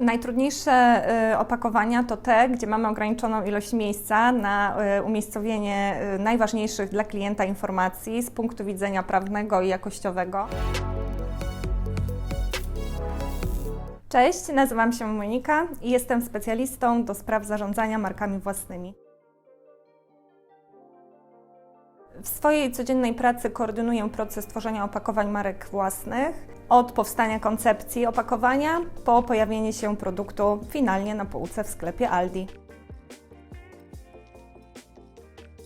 Najtrudniejsze y, opakowania to te, gdzie mamy ograniczoną ilość miejsca na y, umiejscowienie y, najważniejszych dla klienta informacji z punktu widzenia prawnego i jakościowego. Cześć, nazywam się Monika i jestem specjalistą do spraw zarządzania markami własnymi. W swojej codziennej pracy koordynuję proces tworzenia opakowań marek własnych, od powstania koncepcji opakowania po pojawienie się produktu finalnie na półce w sklepie Aldi.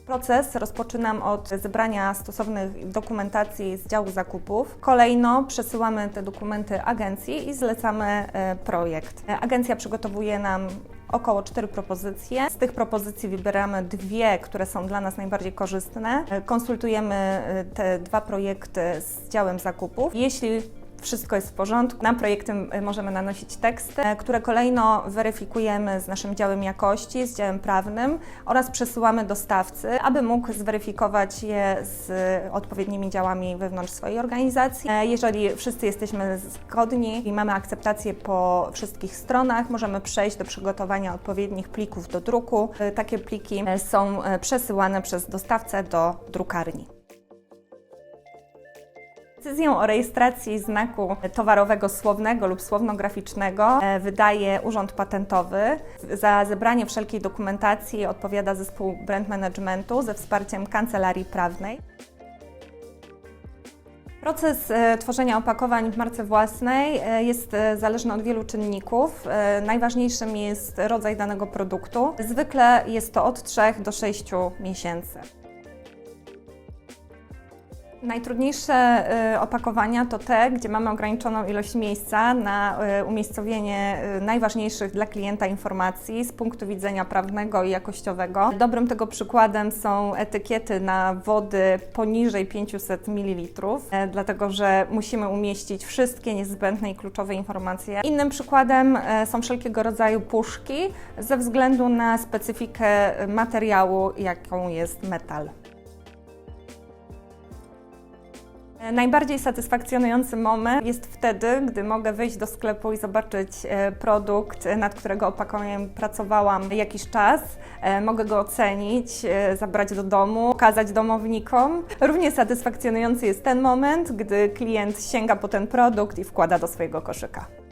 Proces rozpoczynam od zebrania stosownych dokumentacji z działu zakupów. Kolejno przesyłamy te dokumenty agencji i zlecamy e, projekt. E, Agencja przygotowuje nam około cztery propozycje. Z tych propozycji wybieramy dwie, które są dla nas najbardziej korzystne. E, Konsultujemy te dwa projekty z działem zakupów. Jeśli wszystko jest w porządku. Na projekty możemy nanosić teksty, e, które kolejno weryfikujemy z naszym działem jakości, z działem prawnym oraz przesyłamy dostawcy, aby mógł zweryfikować je z odpowiednimi działami wewnątrz swojej organizacji. E, Jeżeli wszyscy jesteśmy zgodni i mamy akceptację po wszystkich stronach, możemy przejść do przygotowania odpowiednich plików do druku. E, Takie pliki są przesyłane przez dostawcę do drukarni. Decyzję o rejestracji znaku towarowego słownego lub słownograficznego e, wydaje Urząd Patentowy. Za zebranie wszelkiej dokumentacji odpowiada zespół brand managementu ze wsparciem kancelarii prawnej. Proces e, tworzenia opakowań w marce własnej e, jest zależny od wielu czynników. Najważniejszym jest rodzaj danego produktu. Zwykle jest to od 3 do 6 miesięcy. Najtrudniejsze y, opakowania to te, gdzie mamy ograniczoną ilość miejsca na y, umiejscowienie y, najważniejszych dla klienta informacji z punktu widzenia prawnego i jakościowego. Dobrym tego przykładem są etykiety na wody poniżej 500 ml, dlatego że musimy umieścić wszystkie niezbędne i kluczowe informacje. Innym przykładem są wszelkiego rodzaju puszki ze względu na specyfikę materiału, jaką jest metal. Najbardziej satysfakcjonujący moment jest wtedy, gdy mogę wyjść do sklepu i zobaczyć e, produkt, e, nad którego opakowaniem pracowałam jakiś czas. E, Mogę go ocenić, e, zabrać do domu, pokazać domownikom. Równie satysfakcjonujący jest ten moment, gdy klient sięga po ten produkt i wkłada do swojego koszyka.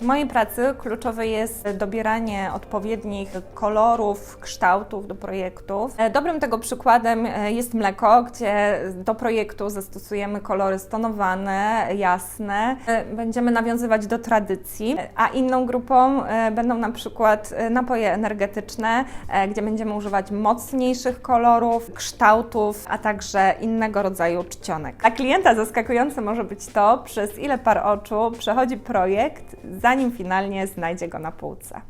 W mojej pracy kluczowe jest dobieranie odpowiednich kolorów, kształtów do projektów. E, Dobrym tego przykładem e, jest mleko, gdzie do projektu zastosujemy kolory stonowane, jasne. E, Będziemy nawiązywać do tradycji, a inną grupą będą na przykład napoje energetyczne, gdzie będziemy używać mocniejszych kolorów, kształtów, a także innego rodzaju czcionek. Dla klienta zaskakujące może być to, przez ile par oczu przechodzi projekt, zanim finalnie znajdzie go na półce.